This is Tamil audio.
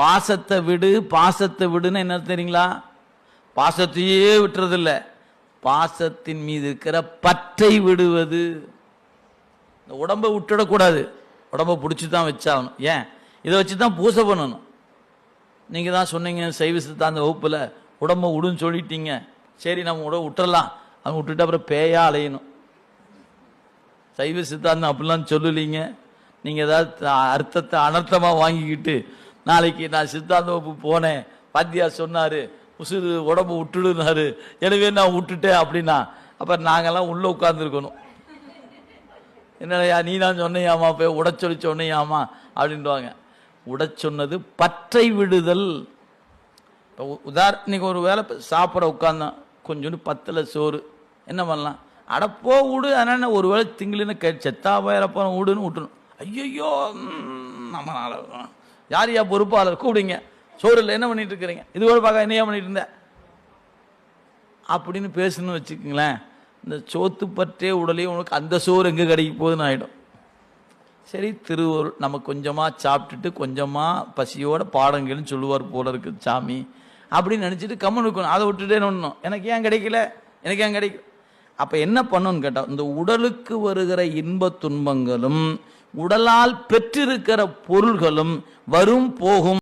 பாசத்தை விடு பாசத்தை விடுன்னு என்ன தெரியுங்களா? பாசத்தையே விட்டுறதில்ல. பாசத்தின் மீது இருக்கிற பற்றை விடுவது. இந்த உடம்பை விட்டுடக்கூடாது. உடம்பை பிடிச்சி தான் வச்சாகணும். ஏன்? இதை வச்சு தான் பூசை பண்ணணும். நீங்கள் தான் சொன்னீங்க சைவ சித்தாந்த வகுப்பில் உடம்பை விடுன்னு சொல்லிட்டீங்க. சரி நம்ம உடம்பு விட்டுறலாம். அவங்க விட்டுட்டு அப்புறம் பேயா அலையணும். சைவ சித்தாந்தம் அப்படிலாம் சொல்லலீங்க. நீங்கள் ஏதாவது அர்த்தத்தை அனர்த்தமாக வாங்கிக்கிட்டு நாளைக்கு நான் சித்தாந்த வகுப்பு போனேன். பாத்தியா சொன்னார் உசுறு உடம்பு விட்டுடுனாரு எனவே நான் விட்டுட்டேன் அப்படின்னா அப்போ நாங்கள்லாம் உள்ளே உட்காந்துருக்கணும் என்னடையா நீ தான் சொன்னையாமா போய் உடச்சொல்லி சொன்னையாமா அப்படின்வாங்க உடச் சொன்னது பற்றை விடுதல். இப்போ உதார் இன்னைக்கு ஒரு வேளை சாப்பிட உட்காந்தான் கொஞ்சோண்டு பத்தில் சோறு. என்ன பண்ணலாம்? அடப்போ விடு ஆனால் ஒரு வேளை திங்களுன்னு கே செத்தா போயிடப்போ விடுன்னு விட்டுணும் ஐயோ நம்மளால யார் யா பொறுப்பாளர் கூப்பிடுங்க? சோறு இல்லை என்ன பண்ணிட்டு இருக்கிறீங்க? இது கூட பார்க்க என்னையா பண்ணிட்டு இருந்த? அப்படின்னு பேசணும்னு வச்சுக்கோங்களேன். இந்த சோத்து பற்றே உடலே உனக்கு அந்த சோறு எங்கே கிடைக்க போகுதுன்னு ஆகிடும் சரி திருவருள் நம்ம கொஞ்சமாக சாப்பிட்டுட்டு கொஞ்சமாக பசியோட பாடங்கள்னு சொல்லுவார் போல இருக்கு சாமி. அப்படின்னு நினச்சிட்டு கம்மன் இருக்கணும். அதை விட்டுட்டே ஒன்றும் எனக்கு ஏன் கிடைக்கல? எனக்கு ஏன் கிடைக்கல? அப்போ என்ன பண்ணணும்னு கேட்டால் இந்த உடலுக்கு வருகிற இன்ப துன்பங்களும் உடலால் பெற்றிருக்கிற பொருள்களும் வரும் போகும்.